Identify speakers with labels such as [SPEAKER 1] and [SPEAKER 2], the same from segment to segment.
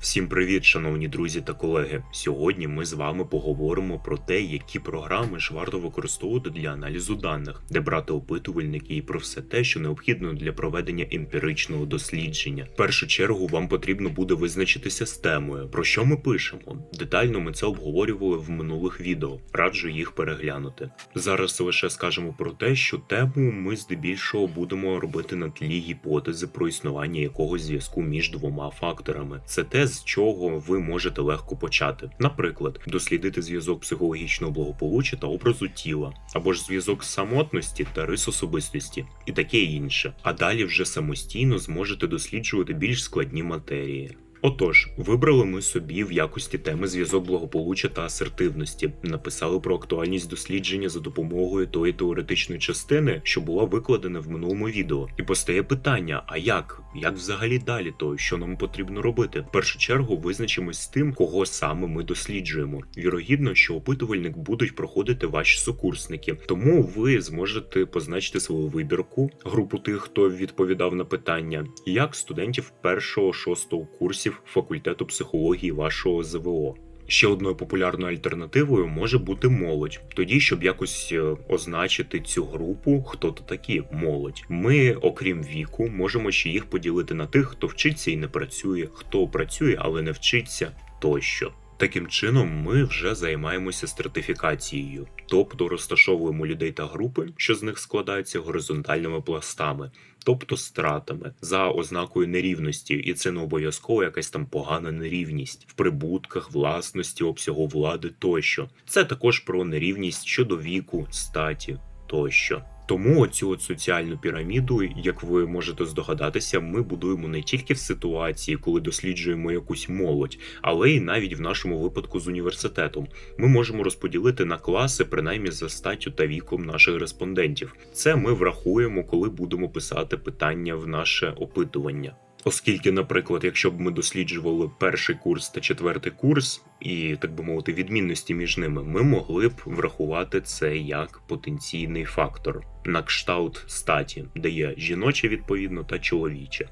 [SPEAKER 1] Всім привіт, шановні друзі та колеги. Сьогодні ми з вами поговоримо про те, які програми ж варто використовувати для аналізу даних, де брати опитувальники і про все те, що необхідно для проведення емпіричного дослідження. В першу чергу вам потрібно буде визначитися з темою, про що ми пишемо. Детально ми це обговорювали в минулих відео. Раджу їх переглянути. Зараз лише скажемо про те, що тему ми здебільшого будемо робити на тлі гіпотези про існування якогось зв'язку між двома факторами. Це те, з чого ви можете легко почати. Наприклад, дослідити зв'язок психологічного благополуччя та образу тіла, або ж зв'язок самотності та рис особистості, і таке інше. А далі вже самостійно зможете досліджувати більш складні матерії. Отож, вибрали ми собі в якості теми зв'язок благополуччя та асертивності, написали про актуальність дослідження за допомогою тої теоретичної частини, що була викладена в минулому відео. І постає питання: а як? Як взагалі далі то, що нам потрібно робити? В першу чергу визначимось з тим, кого саме ми досліджуємо. Вірогідно, що опитувальник будуть проходити ваші сокурсники, тому ви зможете позначити свою вибірку, групу тих, хто відповідав на питання, як студентів першого шостого курсів факультету психології вашого ЗВО. Ще одною популярною альтернативою може бути молодь. Тоді, щоб якось е, означити цю групу, хто то такі молодь. Ми, окрім віку, можемо ще їх поділити на тих, хто вчиться і не працює, хто працює, але не вчиться тощо. Таким чином, ми вже займаємося стратифікацією, тобто розташовуємо людей та групи, що з них складаються горизонтальними пластами, тобто стратами, за ознакою нерівності, і це не обов'язково якась там погана нерівність в прибутках, власності, обсягу влади тощо. Це також про нерівність щодо віку, статі тощо. Тому цю от соціальну піраміду, як ви можете здогадатися, ми будуємо не тільки в ситуації, коли досліджуємо якусь молодь, але й навіть в нашому випадку з університетом. Ми можемо розподілити на класи, принаймні за статтю та віком наших респондентів. Це ми врахуємо, коли будемо писати питання в наше опитування. Оскільки, наприклад, якщо б ми досліджували перший курс та четвертий курс, і так би мовити, відмінності між ними, ми могли б врахувати це як потенційний фактор на кшталт статі, де є жіноче відповідно та чоловіче.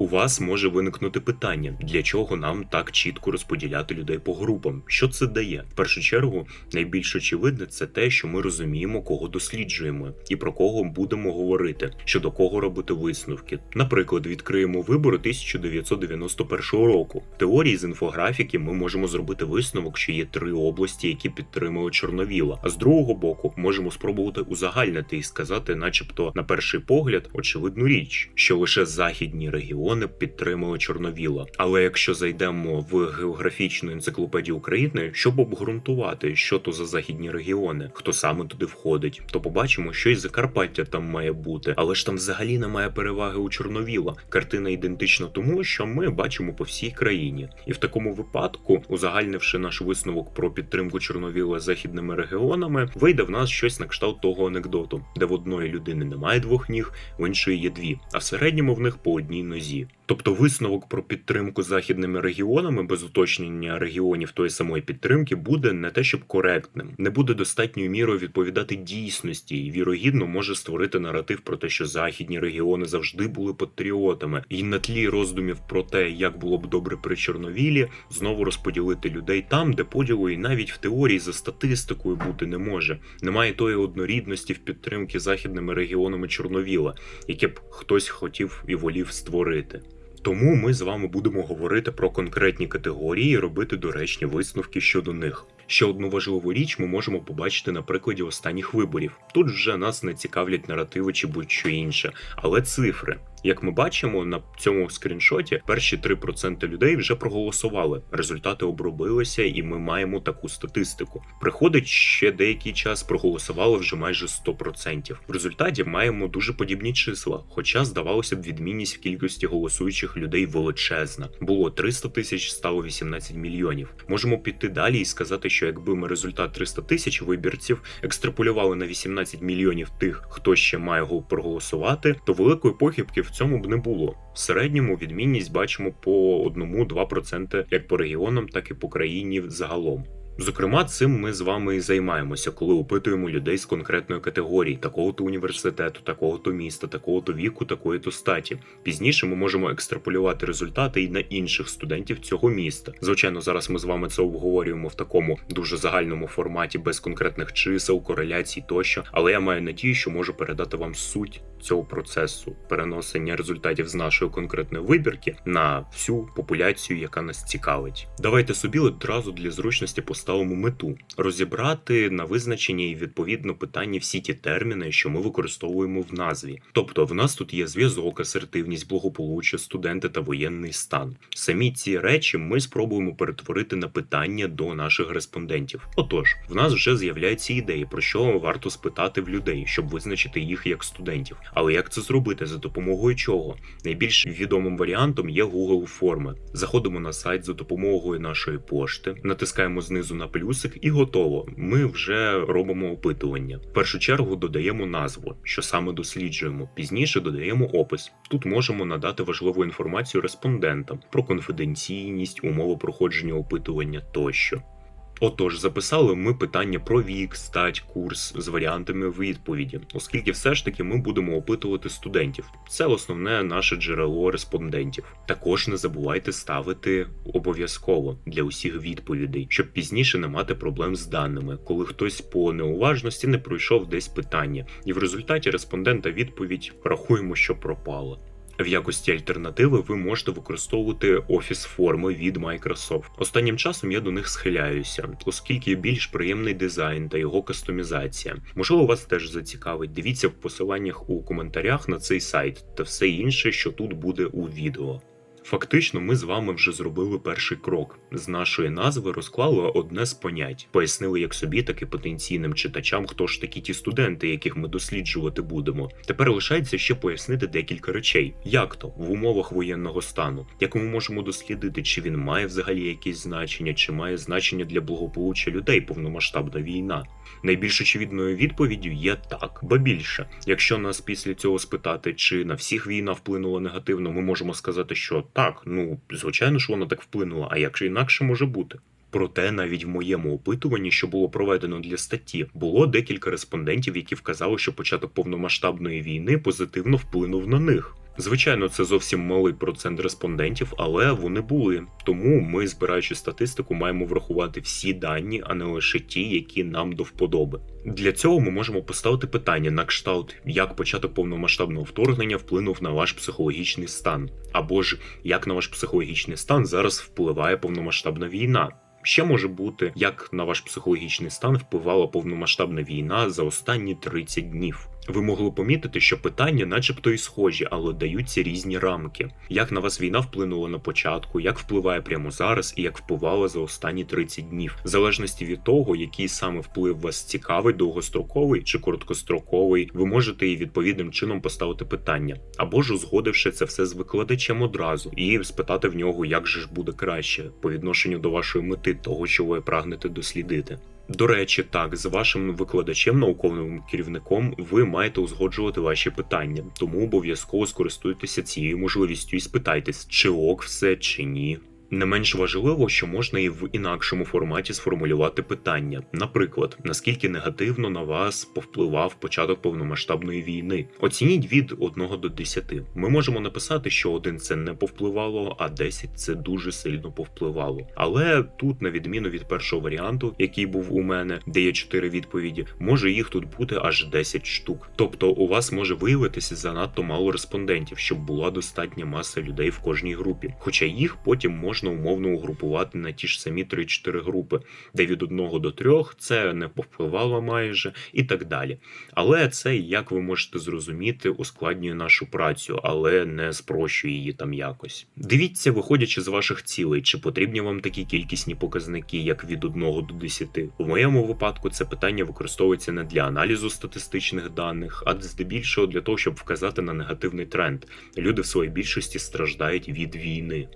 [SPEAKER 1] У вас може виникнути питання, для чого нам так чітко розподіляти людей по групам? Що це дає? В першу чергу, найбільш очевидне це те, що ми розуміємо, кого досліджуємо і про кого будемо говорити, щодо кого робити висновки. Наприклад, відкриємо вибори 1991 року. В теорії з інфографіки ми можемо зробити висновок, що є три області, які підтримують Чорновіла. А з другого боку, можемо спробувати узагальнити і сказати, начебто, на перший погляд, очевидну річ, що лише західні регіони регіони підтримали Чорновіла. Але якщо зайдемо в географічну енциклопедію України, щоб обґрунтувати, що то за західні регіони, хто саме туди входить, то побачимо, що і Закарпаття там має бути, але ж там взагалі немає переваги у Чорновіла. Картина ідентична тому, що ми бачимо по всій країні, і в такому випадку, узагальнивши наш висновок про підтримку Чорновіла західними регіонами, вийде в нас щось на кшталт того анекдоту, де в одної людини немає двох ніг, в іншої є дві, а в середньому в них по одній нозі. you. Тобто висновок про підтримку західними регіонами без уточнення регіонів тої самої підтримки буде не те, щоб коректним, не буде достатньою мірою відповідати дійсності, і вірогідно може створити наратив про те, що західні регіони завжди були патріотами, і на тлі роздумів про те, як було б добре при Чорновілі, знову розподілити людей там, де поділу і навіть в теорії за статистикою бути не може. Немає тої однорідності в підтримки західними регіонами Чорновіла, яке б хтось хотів і волів створити. Тому ми з вами будемо говорити про конкретні категорії і робити доречні висновки щодо них. Ще одну важливу річ ми можемо побачити на прикладі останніх виборів. Тут вже нас не цікавлять наративи чи будь-що інше, але цифри. Як ми бачимо на цьому скріншоті, перші 3% людей вже проголосували. Результати обробилися, і ми маємо таку статистику. Приходить ще деякий час, проголосували вже майже 100%. В результаті маємо дуже подібні числа, хоча здавалося б, відмінність в кількості голосуючих людей величезна. Було 300 тисяч, стало 18 мільйонів. Можемо піти далі і сказати, що якби ми результат 300 тисяч вибірців екстраполювали на 18 мільйонів тих, хто ще має проголосувати, то великої похибки в цьому б не було. В середньому відмінність бачимо по 1-2% як по регіонам, так і по країні загалом. Зокрема, цим ми з вами і займаємося, коли опитуємо людей з конкретної категорії, такого-то університету, такого-то міста, такого-то віку, такої-то статі. Пізніше ми можемо екстраполювати результати і на інших студентів цього міста. Звичайно, зараз ми з вами це обговорюємо в такому дуже загальному форматі, без конкретних чисел, кореляцій тощо. Але я маю надію, що можу передати вам суть цього процесу переносення результатів з нашої конкретної вибірки на всю популяцію, яка нас цікавить. Давайте собі одразу для зручності поставимо мету розібрати на визначення і відповідно питання всі ті терміни, що ми використовуємо в назві. Тобто, в нас тут є зв'язок, асертивність, благополуччя, студенти та воєнний стан. Самі ці речі ми спробуємо перетворити на питання до наших респондентів. Отож, в нас вже з'являються ідеї, про що варто спитати в людей, щоб визначити їх як студентів. Але як це зробити? За допомогою чого? Найбільш відомим варіантом є Google форми. Заходимо на сайт за допомогою нашої пошти, натискаємо знизу на плюсик і готово. Ми вже робимо опитування. В першу чергу додаємо назву, що саме досліджуємо. Пізніше додаємо опис. Тут можемо надати важливу інформацію респондентам про конфіденційність, умови проходження опитування тощо. Отож, записали ми питання про вік, стать, курс з варіантами відповіді, оскільки все ж таки ми будемо опитувати студентів. Це основне наше джерело респондентів. Також не забувайте ставити обов'язково для усіх відповідей, щоб пізніше не мати проблем з даними, коли хтось по неуважності не пройшов десь питання, і в результаті респондента відповідь рахуємо, що пропала. В якості альтернативи ви можете використовувати офіс форми від Microsoft. Останнім часом я до них схиляюся, оскільки більш приємний дизайн та його кастомізація. Можливо, вас теж зацікавить. Дивіться в посиланнях у коментарях на цей сайт та все інше, що тут буде у відео. Фактично, ми з вами вже зробили перший крок. З нашої назви розклали одне з понять, пояснили як собі, так і потенційним читачам, хто ж такі ті студенти, яких ми досліджувати будемо. Тепер лишається ще пояснити декілька речей, як то в умовах воєнного стану, як ми можемо дослідити, чи він має взагалі якісь значення, чи має значення для благополуччя людей повномасштабна війна. Найбільш очевидною відповіддю є так, ба більше. Якщо нас після цього спитати, чи на всіх війна вплинула негативно, ми можемо сказати, що так, ну звичайно ж вона так вплинула, а як же інакше може бути? Проте навіть в моєму опитуванні, що було проведено для статті, було декілька респондентів, які вказали, що початок повномасштабної війни позитивно вплинув на них. Звичайно, це зовсім малий процент респондентів, але вони були. Тому ми, збираючи статистику, маємо врахувати всі дані, а не лише ті, які нам до вподоби. Для цього ми можемо поставити питання на кшталт, як початок повномасштабного вторгнення вплинув на ваш психологічний стан, або ж як на ваш психологічний стан зараз впливає повномасштабна війна. Ще може бути, як на ваш психологічний стан впливала повномасштабна війна за останні 30 днів. Ви могли помітити, що питання, начебто, і схожі, але даються різні рамки. Як на вас війна вплинула на початку, як впливає прямо зараз, і як впливала за останні 30 днів, в залежності від того, який саме вплив вас цікавить, довгостроковий чи короткостроковий, ви можете і відповідним чином поставити питання, або ж узгодивши це все з викладачем одразу, і спитати в нього, як же ж буде краще по відношенню до вашої мети, того, що ви прагнете дослідити. До речі, так, з вашим викладачем, науковим керівником, ви маєте узгоджувати ваші питання, тому обов'язково скористуйтеся цією можливістю і спитайтесь, чи ок все, чи ні. Не менш важливо, що можна і в інакшому форматі сформулювати питання. Наприклад, наскільки негативно на вас повпливав початок повномасштабної війни. Оцініть від 1 до 10. Ми можемо написати, що 1 це не повпливало, а 10 це дуже сильно повпливало. Але тут, на відміну від першого варіанту, який був у мене, де є 4 відповіді, може їх тут бути аж 10 штук. Тобто у вас може виявитися занадто мало респондентів, щоб була достатня маса людей в кожній групі. Хоча їх потім можна можна умовно угрупувати на ті ж самі 3-4 групи, де від 1 до 3 це не повпливало майже і так далі. Але це, як ви можете зрозуміти, ускладнює нашу працю, але не спрощує її там якось. Дивіться, виходячи з ваших цілей, чи потрібні вам такі кількісні показники, як від 1 до 10. У моєму випадку це питання використовується не для аналізу статистичних даних, а здебільшого для того, щоб вказати на негативний тренд. Люди в своїй більшості страждають від війни.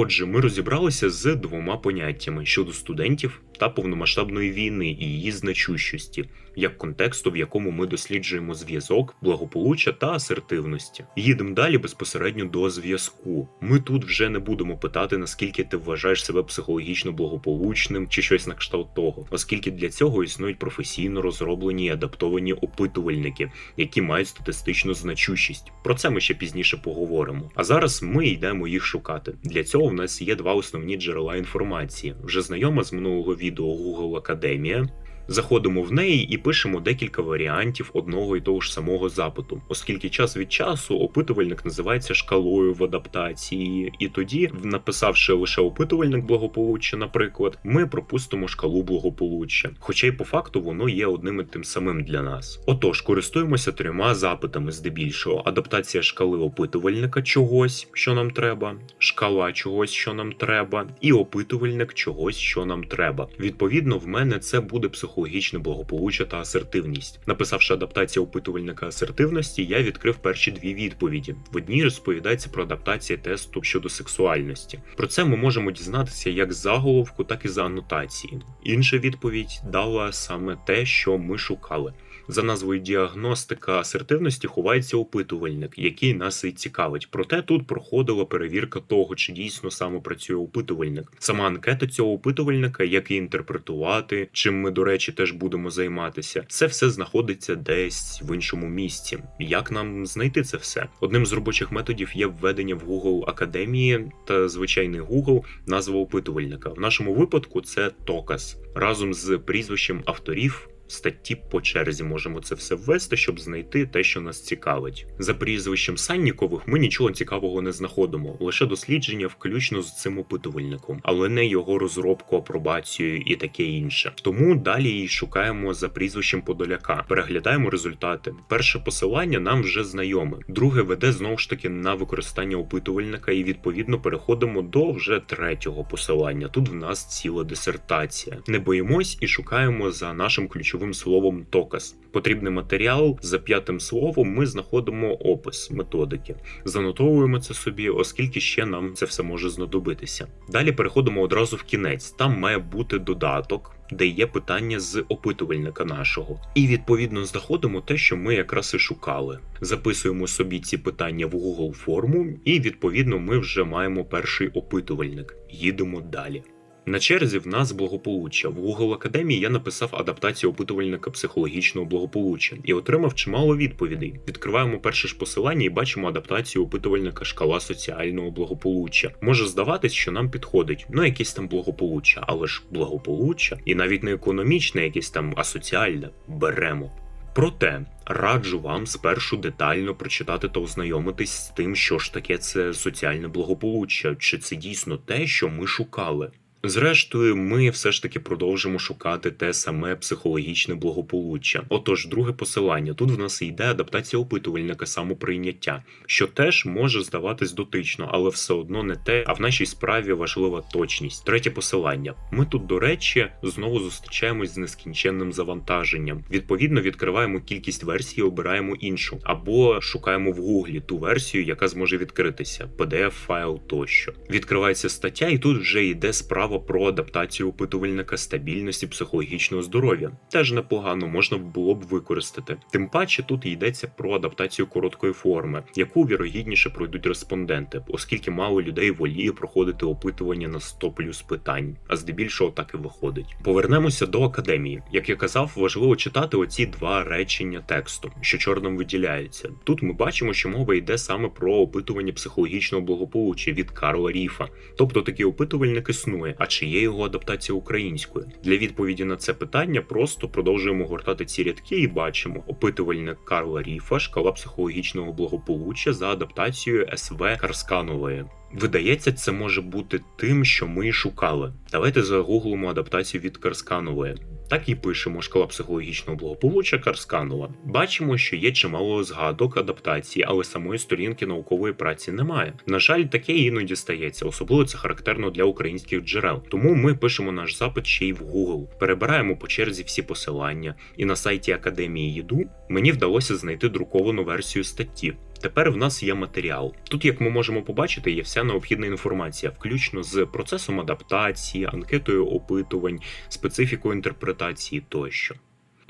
[SPEAKER 1] Отже, ми розібралися з двома поняттями щодо студентів та повномасштабної війни і її значущості, як контексту, в якому ми досліджуємо зв'язок, благополуччя та асертивності. Їдемо далі безпосередньо до зв'язку. Ми тут вже не будемо питати, наскільки ти вважаєш себе психологічно благополучним чи щось на кшталт того, оскільки для цього існують професійно розроблені і адаптовані опитувальники, які мають статистичну значущість. Про це ми ще пізніше поговоримо. А зараз ми йдемо їх шукати. Для цього в нас є два основні джерела інформації. Вже знайома з минулого відео Google Академія. Заходимо в неї і пишемо декілька варіантів одного і того ж самого запиту, оскільки час від часу опитувальник називається шкалою в адаптації, і тоді, написавши лише опитувальник благополуччя, наприклад, ми пропустимо шкалу благополуччя, хоча й по факту воно є одним і тим самим для нас. Отож, користуємося трьома запитами здебільшого: адаптація шкали опитувальника чогось, що нам треба, шкала чогось, що нам треба, і опитувальник чогось, що нам треба. Відповідно, в мене це буде психологічне благополуччя та асертивність. Написавши адаптацію опитувальника асертивності, я відкрив перші дві відповіді. В одній розповідається про адаптацію тесту щодо сексуальності. Про це ми можемо дізнатися як з заголовку, так і за анотації. Інша відповідь дала саме те, що ми шукали. За назвою діагностика асертивності ховається опитувальник, який нас і цікавить. Проте тут проходила перевірка того, чи дійсно саме працює опитувальник. Сама анкета цього опитувальника, як її інтерпретувати, чим ми, до речі, теж будемо займатися. Це все знаходиться десь в іншому місці. Як нам знайти це все? Одним з робочих методів є введення в Google Академії та звичайний Google назва опитувальника. В нашому випадку це Токас разом з прізвищем авторів статті по черзі можемо це все ввести, щоб знайти те, що нас цікавить. За прізвищем Саннікових ми нічого цікавого не знаходимо, лише дослідження включно з цим опитувальником, але не його розробку, апробацію і таке інше. Тому далі і шукаємо за прізвищем Подоляка, переглядаємо результати. Перше посилання нам вже знайоме, друге веде знову ж таки на використання опитувальника, і відповідно переходимо до вже третього посилання. Тут в нас ціла дисертація. Не боїмось і шукаємо за нашим ключовим ключовим словом токас. Потрібний матеріал за п'ятим словом. Ми знаходимо опис методики, занотовуємо це собі, оскільки ще нам це все може знадобитися. Далі переходимо одразу в кінець. Там має бути додаток. Де є питання з опитувальника нашого, і відповідно знаходимо те, що ми якраз і шукали. Записуємо собі ці питання в Google форму, і відповідно ми вже маємо перший опитувальник. Їдемо далі. На черзі в нас благополуччя. В Google Академії я написав адаптацію опитувальника психологічного благополуччя і отримав чимало відповідей. Відкриваємо перше ж посилання і бачимо адаптацію опитувальника шкала соціального благополуччя. Може здаватись, що нам підходить, ну якесь там благополуччя, але ж благополуччя, і навіть не економічне, якесь там а соціальне беремо. Проте раджу вам спершу детально прочитати та ознайомитись з тим, що ж таке це соціальне благополуччя, чи це дійсно те, що ми шукали. Зрештою, ми все ж таки продовжимо шукати те саме психологічне благополуччя. Отож, друге посилання. Тут в нас йде адаптація опитувальника самоприйняття, що теж може здаватись дотично, але все одно не те. А в нашій справі важлива точність. Третє посилання. Ми тут, до речі, знову зустрічаємось з нескінченним завантаженням. Відповідно, відкриваємо кількість версій, обираємо іншу, або шукаємо в гуглі ту версію, яка зможе відкритися, pdf файл тощо. Відкривається стаття, і тут вже йде справа про адаптацію опитувальника стабільності психологічного здоров'я. Теж непогано можна було б використати. Тим паче тут йдеться про адаптацію короткої форми, яку вірогідніше пройдуть респонденти, оскільки мало людей воліє проходити опитування на 100 плюс питань, а здебільшого так і виходить. Повернемося до академії. Як я казав, важливо читати оці два речення тексту, що чорним виділяються. Тут ми бачимо, що мова йде саме про опитування психологічного благополуччя від Карла Ріфа, тобто такий опитувальник існує а чи є його адаптація українською? Для відповіді на це питання просто продовжуємо гортати ці рядки і бачимо опитувальник Карла Ріфа, шкала психологічного благополуччя за адаптацією СВ Карсканової. Видається, це може бути тим, що ми шукали. Давайте загуглимо адаптацію від Карсканової. Так і пишемо шкала психологічного благополуччя Карсканова. Бачимо, що є чимало згадок адаптації, але самої сторінки наукової праці немає. На жаль, таке іноді стається, особливо це характерно для українських джерел. Тому ми пишемо наш запит ще й в Google, перебираємо по черзі всі посилання, і на сайті Академії ЄДУ мені вдалося знайти друковану версію статті. Тепер в нас є матеріал. Тут, як ми можемо побачити, є вся необхідна інформація, включно з процесом адаптації, анкетою опитувань, специфікою інтерпретації тощо.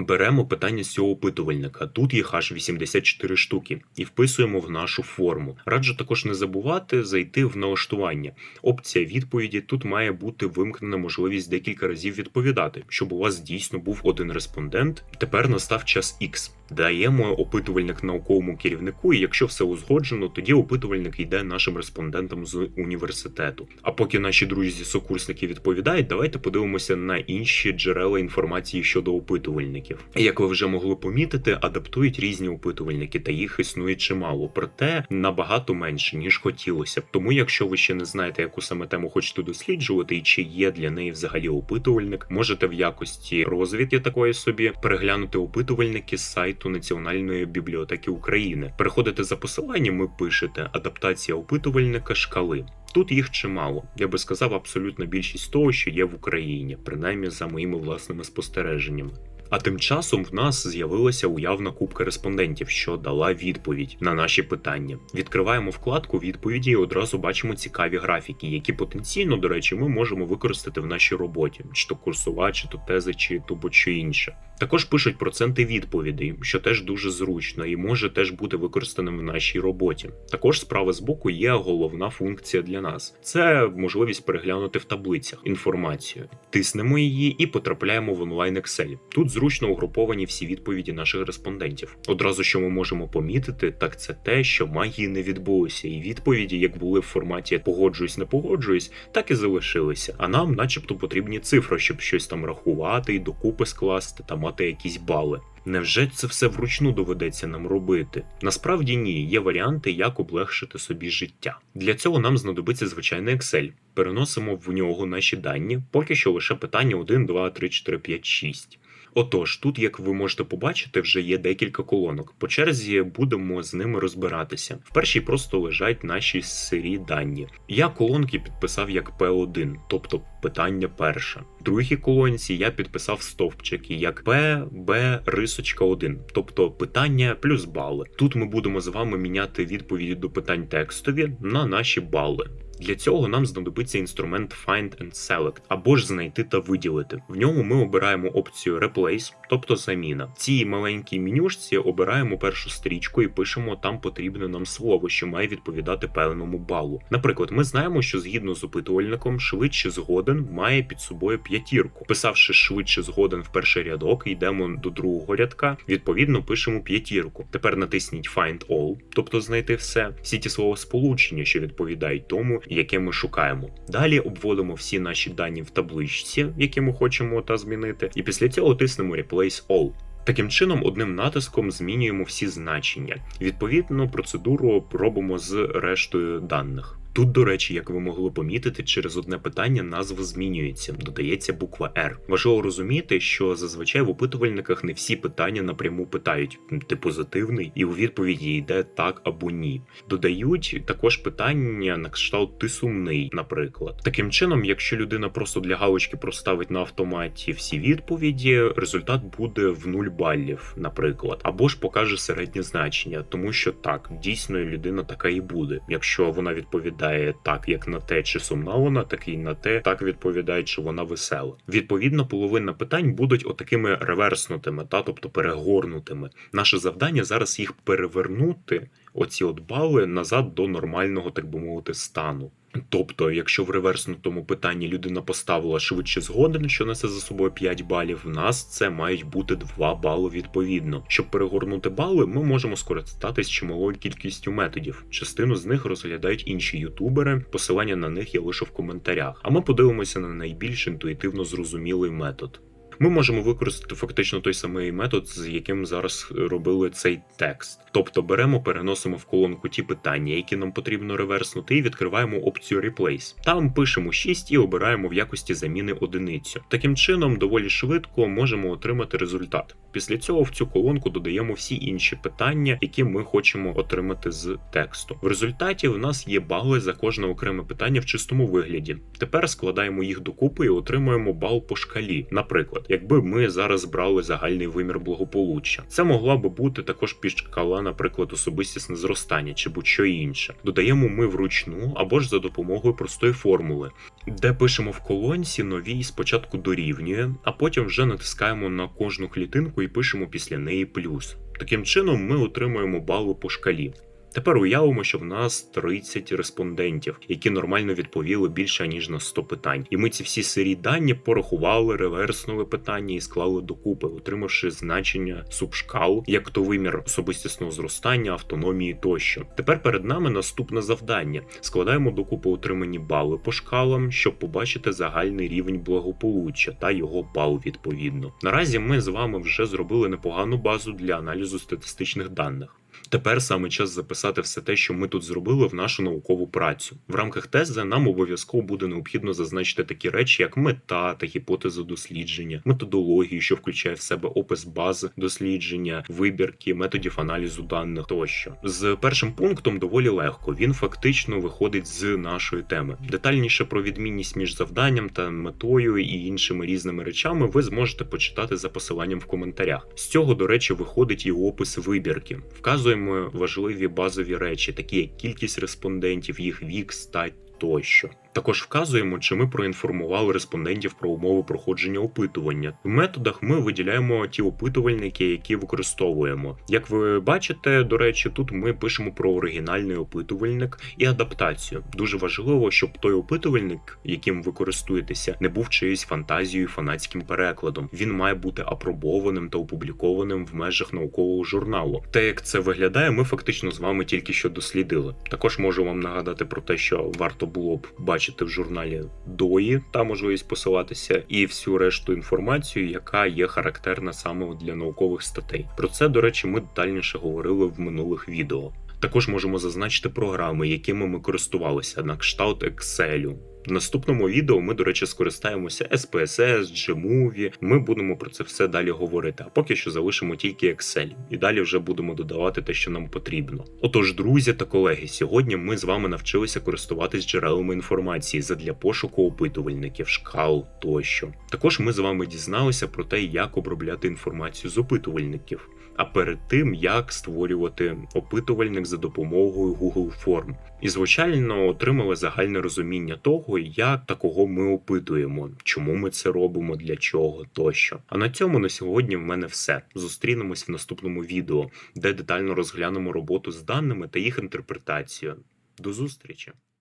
[SPEAKER 1] Беремо питання з цього опитувальника. Тут їх аж 84 штуки, і вписуємо в нашу форму. Раджу також не забувати зайти в налаштування. Опція відповіді тут має бути вимкнена можливість декілька разів відповідати, щоб у вас дійсно був один респондент. Тепер настав час X. Даємо опитувальник науковому керівнику, і якщо все узгоджено, тоді опитувальник йде нашим респондентам з університету. А поки наші друзі-сокурсники відповідають, давайте подивимося на інші джерела інформації щодо опитувальників. Як ви вже могли помітити, адаптують різні опитувальники, та їх існує чимало, проте набагато менше ніж хотілося б. Тому, якщо ви ще не знаєте, яку саме тему хочете досліджувати, і чи є для неї взагалі опитувальник, можете в якості розвідки такої собі переглянути опитувальники з сайту Національної бібліотеки України. Переходите за посиланням і пишете адаптація опитувальника шкали. Тут їх чимало. Я би сказав, абсолютно більшість того, що є в Україні, принаймні за моїми власними спостереженнями. А тим часом в нас з'явилася уявна кубка респондентів, що дала відповідь на наші питання. Відкриваємо вкладку відповіді і одразу бачимо цікаві графіки, які потенційно, до речі, ми можемо використати в нашій роботі, чи то курсова, чи то тези, чи то будь-що інше. Також пишуть проценти відповідей, що теж дуже зручно і може теж бути використаним в нашій роботі. Також справа з боку є головна функція для нас: це можливість переглянути в таблицях інформацію. Тиснемо її і потрапляємо в онлайн Excel. Тут зручно угруповані всі відповіді наших респондентів. Одразу що ми можемо помітити, так це те, що магії не відбулося, і відповіді, як були в форматі погоджуюсь, не погоджуюсь, так і залишилися. А нам, начебто, потрібні цифри, щоб щось там рахувати і докупи скласти та мати якісь бали. Невже це все вручну доведеться нам робити? Насправді ні, є варіанти, як облегшити собі життя. Для цього нам знадобиться звичайний Excel. Переносимо в нього наші дані, поки що лише питання 1, 2, 3, 4, 5, 6. Отож, тут, як ви можете побачити, вже є декілька колонок. По черзі будемо з ними розбиратися. В першій просто лежать наші сирі дані. Я колонки підписав як P1, тобто питання перше. В другій колонці я підписав стовпчики як P, B, рисочка 1, тобто питання плюс бали. Тут ми будемо з вами міняти відповіді до питань текстові на наші бали. Для цього нам знадобиться інструмент Find and Select або ж знайти та виділити. В ньому ми обираємо опцію Replace, тобто заміна. В цій маленькій менюшці обираємо першу стрічку і пишемо там потрібне нам слово, що має відповідати певному балу. Наприклад, ми знаємо, що згідно з опитувальником, швидше згоден має під собою п'ятірку. Писавши швидше згоден в перший рядок, йдемо до другого рядка. Відповідно, пишемо п'ятірку. Тепер натисніть Find All, тобто знайти все. Всі ті словосполучення, що відповідають тому яке ми шукаємо. Далі обводимо всі наші дані в табличці, які ми хочемо та змінити, і після цього тиснемо Replace All. Таким чином, одним натиском змінюємо всі значення. Відповідно, процедуру робимо з рештою даних. Тут, до речі, як ви могли помітити, через одне питання назва змінюється, додається буква R. Важливо розуміти, що зазвичай в опитувальниках не всі питання напряму питають: ти позитивний, і у відповіді йде так або ні. Додають також питання на кшталт ти сумний, наприклад. Таким чином, якщо людина просто для галочки проставить на автоматі всі відповіді, результат буде в 0 балів, наприклад, або ж покаже середнє значення, тому що так, дійсно людина така і буде, якщо вона відповідає так, як на те, чи сумна вона, так і на те, так відповідає, чи вона весела. Відповідно, половина питань будуть отакими реверснутими, та тобто перегорнутими. Наше завдання зараз їх перевернути, оці от бали назад до нормального, так би мовити, стану. Тобто, якщо в реверснутому питанні людина поставила швидше згоден, що несе за собою 5 балів, в нас це мають бути 2 бали відповідно. Щоб перегорнути бали, ми можемо скористатись чималою кількістю методів. Частину з них розглядають інші ютубери, посилання на них я лише в коментарях. А ми подивимося на найбільш інтуїтивно зрозумілий метод. Ми можемо використати фактично той самий метод, з яким зараз робили цей текст. Тобто беремо, переносимо в колонку ті питання, які нам потрібно реверснути, і відкриваємо опцію Replace. Там пишемо 6 і обираємо в якості заміни одиницю. Таким чином, доволі швидко можемо отримати результат. Після цього в цю колонку додаємо всі інші питання, які ми хочемо отримати з тексту. В результаті в нас є бали за кожне окреме питання в чистому вигляді. Тепер складаємо їх докупи і отримуємо бал по шкалі. Наприклад, якби ми зараз брали загальний вимір благополуччя, це могла би бути також підшкала, наприклад, особистісне зростання чи будь-що інше. Додаємо ми вручну або ж за допомогою простої формули, де пишемо в колонці новій спочатку дорівнює, а потім вже натискаємо на кожну клітинку і пишемо після неї плюс. Таким чином ми отримуємо бали по шкалі. Тепер уявимо, що в нас 30 респондентів, які нормально відповіли більше ніж на 100 питань. І ми ці всі сирі дані порахували, реверснули питання і склали докупи, отримавши значення субшкал, як то вимір особистісного зростання, автономії тощо. Тепер перед нами наступне завдання: складаємо докупи отримані бали по шкалам, щоб побачити загальний рівень благополуччя та його бал відповідно. Наразі ми з вами вже зробили непогану базу для аналізу статистичних даних. Тепер саме час записати все те, що ми тут зробили в нашу наукову працю. В рамках тези нам обов'язково буде необхідно зазначити такі речі, як мета та гіпотеза дослідження, методологію, що включає в себе опис бази дослідження, вибірки, методів аналізу даних тощо. З першим пунктом доволі легко. Він фактично виходить з нашої теми. Детальніше про відмінність між завданням та метою і іншими різними речами ви зможете почитати за посиланням в коментарях. З цього, до речі, виходить і опис вибірки. Вказуємо важливі базові речі, такі як кількість респондентів, їх вік, стать тощо. Також вказуємо, чи ми проінформували респондентів про умови проходження опитування. В методах ми виділяємо ті опитувальники, які використовуємо. Як ви бачите, до речі, тут ми пишемо про оригінальний опитувальник і адаптацію. Дуже важливо, щоб той опитувальник, яким ви користуєтеся, не був чиюсь фантазією, фанатським перекладом. Він має бути апробованим та опублікованим в межах наукового журналу. Те, як це виглядає, ми фактично з вами тільки що дослідили. Також можу вам нагадати про те, що варто було б бачити в журналі дої та можливість посилатися, і всю решту інформацію, яка є характерна саме для наукових статей. Про це, до речі, ми детальніше говорили в минулих відео. Також можемо зазначити програми, якими ми користувалися на кшталт Excel. В наступному відео ми, до речі, скористаємося SPSS, Gmovie. Ми будемо про це все далі говорити. А поки що залишимо тільки Excel. І далі вже будемо додавати те, що нам потрібно. Отож, друзі та колеги, сьогодні ми з вами навчилися користуватись джерелами інформації задля пошуку опитувальників, шкал тощо. Також ми з вами дізналися про те, як обробляти інформацію з опитувальників. А перед тим як створювати опитувальник за допомогою Google Form. І звичайно отримали загальне розуміння того, як та кого ми опитуємо, чому ми це робимо, для чого тощо. А на цьому на сьогодні в мене все. Зустрінемось в наступному відео, де детально розглянемо роботу з даними та їх інтерпретацію. До зустрічі!